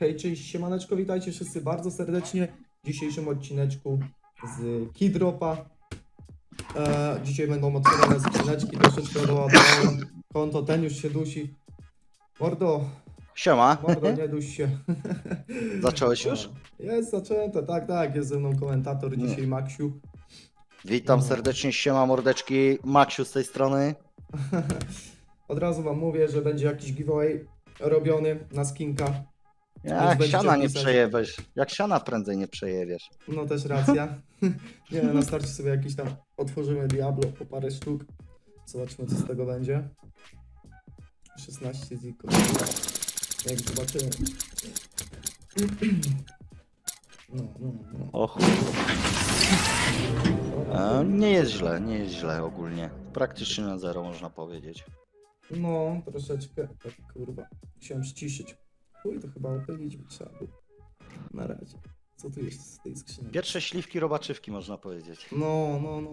Hej, cześć, siemaneczko, witajcie wszyscy bardzo serdecznie w dzisiejszym odcineczku z Keydropa. E, dzisiaj będą otwierane skrzyneczki, troszeczkę doładowałem konto, ten już się dusi. Mordo, Siema. mordo, nie duś się. Zacząłeś już? Jest zaczęte, tak, tak, jest ze mną komentator dzisiaj, Maksiu. Witam No. serdecznie, siema mordeczki. Maksiu z tej strony. Od razu wam mówię, że będzie jakiś giveaway robiony na skinka. Jak siana nie pisać. przejebiesz. Jak siana prędzej nie przejebiesz. No też racja. nie, na starcie sobie jakiś tam otworzymy Diablo po parę sztuk. Zobaczymy co z tego będzie. 16 ziko. Jak zobaczymy. No, no, no. O chuj. E, nie jest źle, nie jest źle ogólnie. Praktycznie na zero można powiedzieć. No, troszeczkę, tak kurwa. Musiałem ściszyć. Chuj, to chyba opylić by trzeba było. Na razie. Co tu jest z tej skrzyni? Pierwsze śliwki robaczywki można powiedzieć. No, no, no.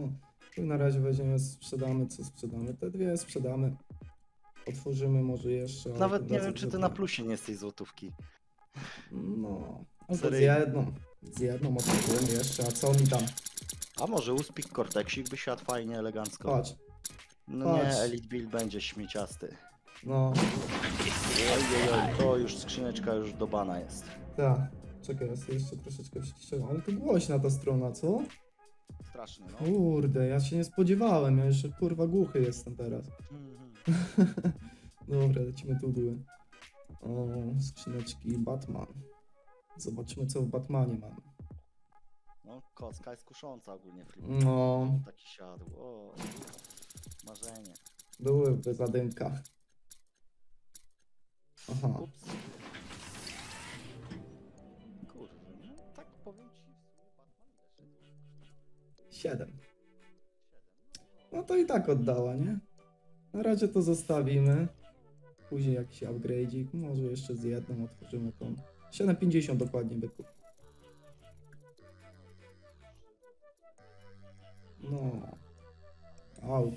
Chuj, na razie weźmiemy, sprzedamy co sprzedamy. Te dwie sprzedamy. Otworzymy może jeszcze. ale Nawet tym nie razem wiem, czy ty na plusie nie jesteś złotówki. No, albo z Seryjnie. jedną. Z jedną otworzymy jeszcze, a co mi tam? A może uspik Cortexik by siadł fajnie, elegancko. Patrz. No patrz. nie, Elite Build będzie śmieciasty. No, Oj, oj, oj, to już skrzyneczka już do bana jest. tak. Czekaj, ja sobie jeszcze troszeczkę przyciszyłem. Ale to głośna ta strona, co? Straszny, no. Kurde, ja się nie spodziewałem. Ja jeszcze kurwa głuchy jestem teraz. Mhm. Dobra, lecimy tu dół. O, skrzyneczki Batman. Zobaczymy co w Batmanie mamy. No, kocka jest kusząca ogólnie flip. No, Taki siadł. O, marzenie. byłyby zadymka. Aha. Ups. Kurde, tak powiem ci. 7. No to i tak oddała, nie? Na razie to zostawimy. Później jakiś upgrade'ik, może jeszcze z jedną otworzymy tą. 7,50 dokładnie byku. No. Au.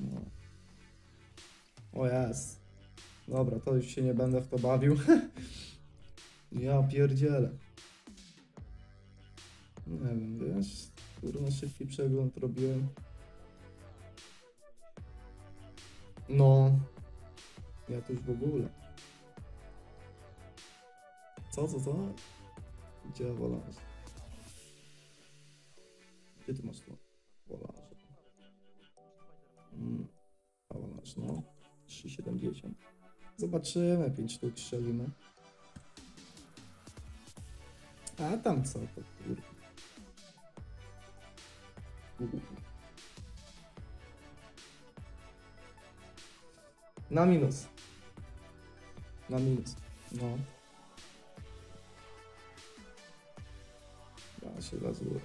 No. O jest. Dobra, to już się nie będę w to bawił. ja pierdzielę. Nie wiem, wiesz, kurwa szybki przegląd robiłem. No, ja tu już w ogóle. Co, co, co? Gdzie wolarz? Gdzie ty masz to? Wolarz. Mm, wolarz, no. 3,70. Zobaczymy, 5 sztuk strzelimy. A tam co to. Na minus. Na minus. No. Ja się lazurę.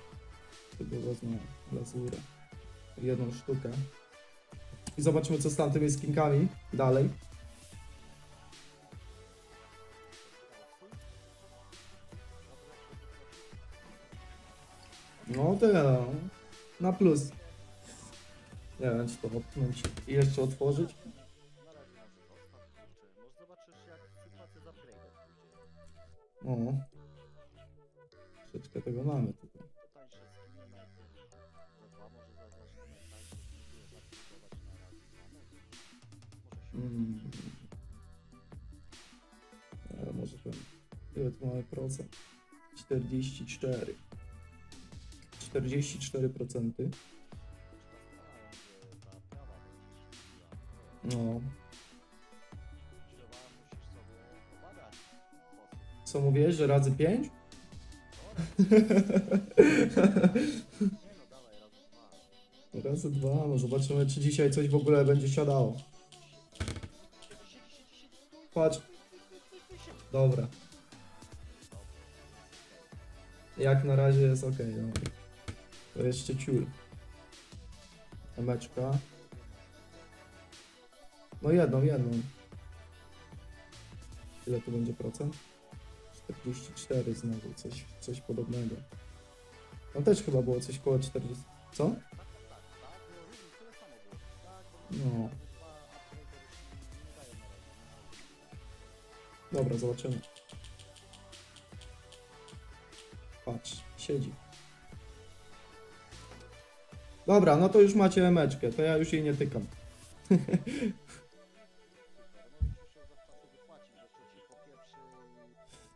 Tylko wezmę lazurę. Jedną sztukę. I zobaczymy co z tamtymi skinkami dalej. No tyle no. Na plus. Nie wiem czy to odpnąć i jeszcze otworzyć. O. Troszeczkę tego mamy tutaj. To tańsze skiny najpierw. Za dwa może za zacznę tańsze skiny zakupować na raz. A może. Może się Mm. Ale może ten. Ile tu mamy procent? 44. 44%. No. Co mówię, że razy 5? razy 2, no zobaczymy czy dzisiaj coś w ogóle będzie siadało. Patrz. Dobra. Jak na razie jest ok. No. To jeszcze ciul. Emeczka. No jedną, jedną. Ile to będzie procent? 44 znowu, coś, coś podobnego. Tam też chyba było coś koło 40. Co? No. Dobra, zobaczymy. Patrz, siedzi. Dobra, no to już macie emeczkę, to ja już jej nie tykam. No.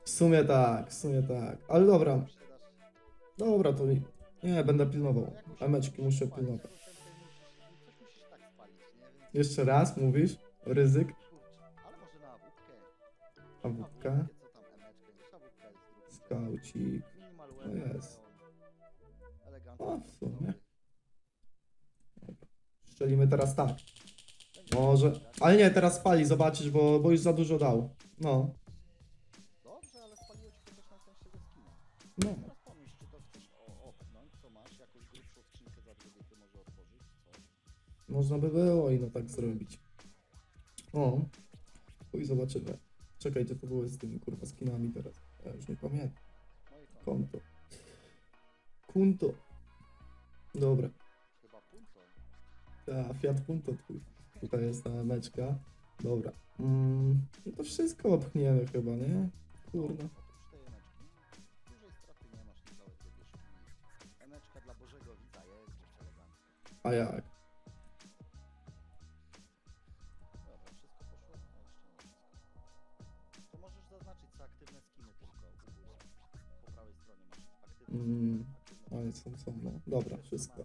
W sumie tak, w sumie tak. Ale dobra, dobra, to nie, nie będę pilnował. Emeczki muszę pilnować. Jeszcze raz mówisz? Ryzyk? A wódka? Skaucik. Minimal O weapon, jest. O, w sumie. Strzelimy teraz tak. Może. Ale nie, teraz spali, zobaczysz, bo, bo już za dużo dał. No, Dobrze, ale spaliło ci też najtańszego skina. no. Teraz pomyśl, czy to chcesz opchnąć, co masz, jakąś grubszą skrzynkę za może otworzyć? Można by było i no tak zrobić. O. Chuj, zobaczymy. Czekaj, gdzie to było z tymi kurwa skinami teraz. Ja już nie pamiętam. Konto. Kunto. Dobra. Ta Fiat Punto twój. Tutaj jest ta meczka. Dobra. Mm, no to wszystko opchniemy chyba, nie? Kurna. A jak? Mm, ale są, są, no. Dobra, wszystko.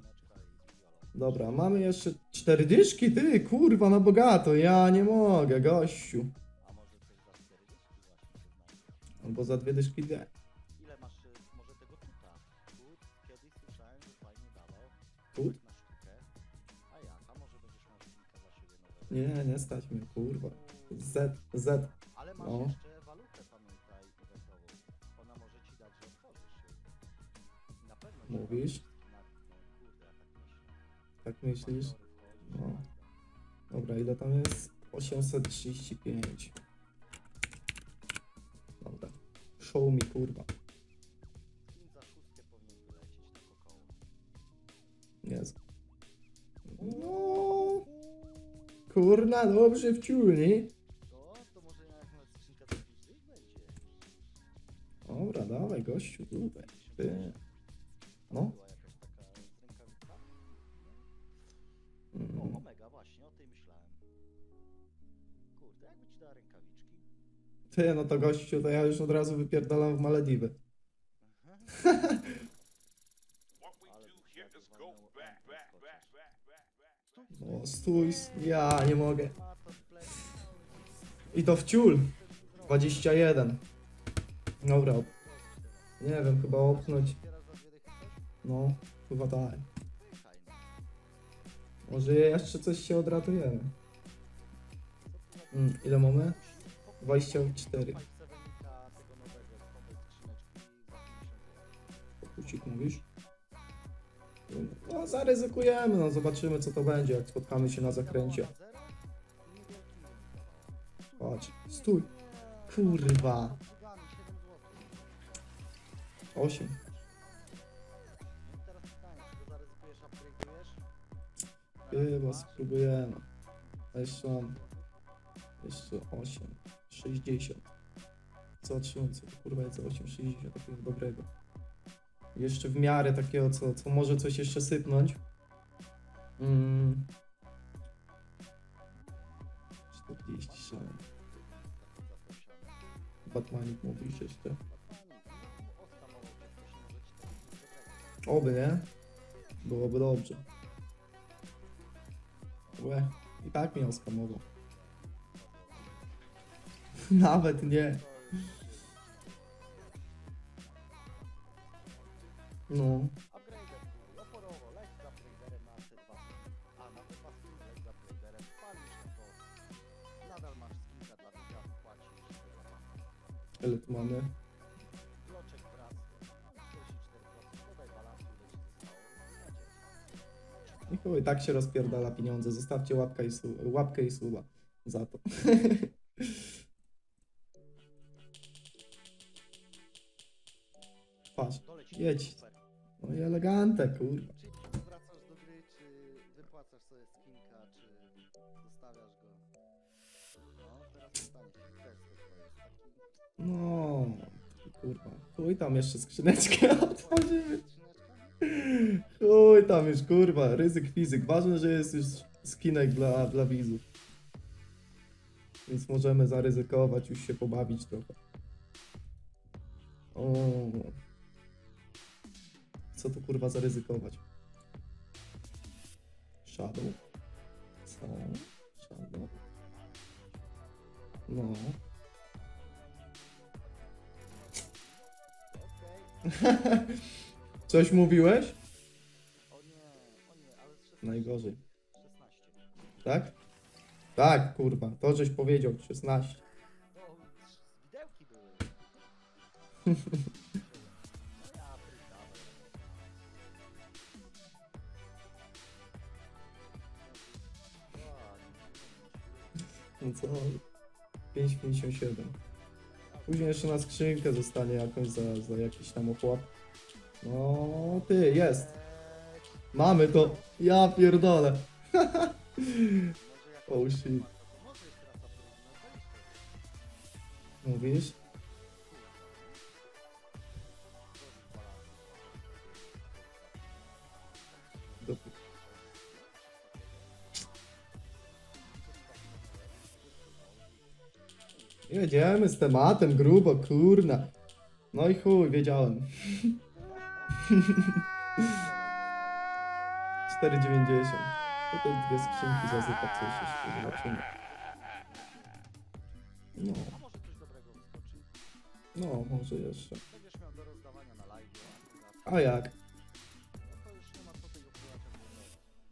Dobra, mamy jeszcze cztery dyszki, ty, kurwa, na bogato, ja nie mogę, gościu. A może coś za cztery dyszki. Albo za dwie dyszki dwie. Ile masz y, może tego tuta? Tut kiedyś słyszałem, że fajnie dawał. Tut? Na sztukę. A jak? A może będziesz miał skrzynkę dla siebie nowego? Nie, nie stać mnie, kurwa. Z, Z. Ale masz No. jeszcze walutę, pamiętaj, eventową. Ona może ci dać, że otworzysz się. Na pewno. że Mówisz? Tak myślisz? No. Dobra, ile tam jest? 835. Dobra. Show mi, kurwa. Jest. No. Kurna, dobrze wciul, Ci dała rękawiczki. Ty, no to gościu, to ja już od razu wypierdalam w Malediwy. Ale back, back. Stój, O, stój, ja nie mogę. I to wciul. 21. Dobra, nie wiem, chyba opchnąć. No, chyba tak. No. Może jeszcze coś się odratujemy. Mm, ile mamy? Pokój 24. Five Sevenika tego nowego z nowej skrzyneczki za 50 zł. Pokucik mówisz? No, zaryzykujemy, no zobaczymy co to będzie, jak spotkamy się na zakręcie. Patrz, stój. Kurwa. Drugami, 7 zł. 8. No i teraz pytanie, czy to zaryzykujesz, upgrade'ujesz? Na Chyba spróbujemy. A jeszcze mam. Jeszcze 8. 60. Co 3000? To kurwa jest za 8, 60 takiego dobrego. Jeszcze w miarę takiego, co, co może coś jeszcze sypnąć. Mm. 47. Batmanik mówisz jeszcze. Oby, nie? Byłoby dobrze. Łe, i tak mnie oskamował. Nawet nie. No. Upgrader, oporowo, leć za upgraderem na T2. A na T2 skin leć za upgraderem, palisz to nadal masz skinka dla widza, płacisz. chyba. Ile tu mamy? Bloczek wraz, 44%, dodaj balansu, ile ci zostało, będzie. I chuj, tak się rozpierdala pieniądze. Zostawcie łapkę i, su- łapkę i suba za to. Patrz, jedź. no i elegante, kurwa. Czy wracasz do gry, czy wypłacasz sobie skinka, czy zostawiasz go? No, teraz. No, kurwa. Chuj tam jeszcze skrzyneczkę otworzymy. Chuj tam już, kurwa. Ryzyk fizyk. Ważne, że jest już skinek dla, dla widzów. Więc możemy zaryzykować, już się pobawić trochę. O. Co tu kurwa zaryzykować? Shadow? Co? Shadow? No. Coś mówiłeś? O nie, o nie, ale z 16. Najgorzej. 16. Tak? Tak, kurwa. To żeś powiedział. 16. co? 5,57. Później jeszcze na skrzynkę zostanie jakąś za, za jakiś tam opłat. No, ty, jest. Mamy to. Ja pierdolę. Oh shit. Mówisz? Do... Jedziemy z tematem grubo, kurna. No i chuj, wiedziałem. 4,90. To te dwie skrzynki zazypa coś jeszcze zobaczymy. No, no, może jeszcze. A jak?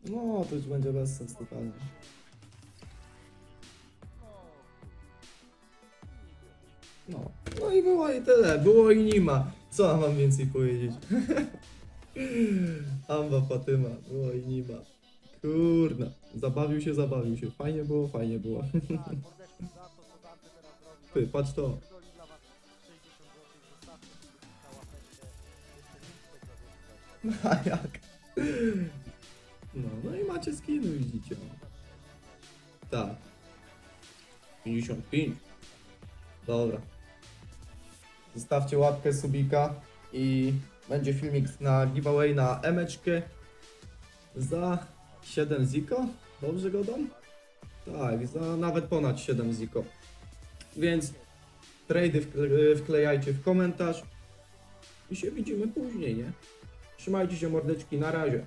No to już co będzie bez sens totalnie. No. No. I było i tyle, było i nie ma. Co mam więcej powiedzieć? Amba Fatyma, było i nie ma. Kurna, zabawił się, zabawił się. Fajnie było, fajnie było. Ty, patrz to. Pierdoli dla was 60 zł, zostawcie subika, łapeczkę. Jeszcze nic tego A jak? No, no i macie skiny, widzicie. Tak. 55. Dobra. Zostawcie łapkę subika i będzie filmik na giveaway na emeczkę za 7 ziko. Dobrze go dam? Tak, za nawet ponad 7 ziko. Więc trady wkle- wklejajcie w komentarz i się widzimy później, nie? Trzymajcie się mordeczki, na razie.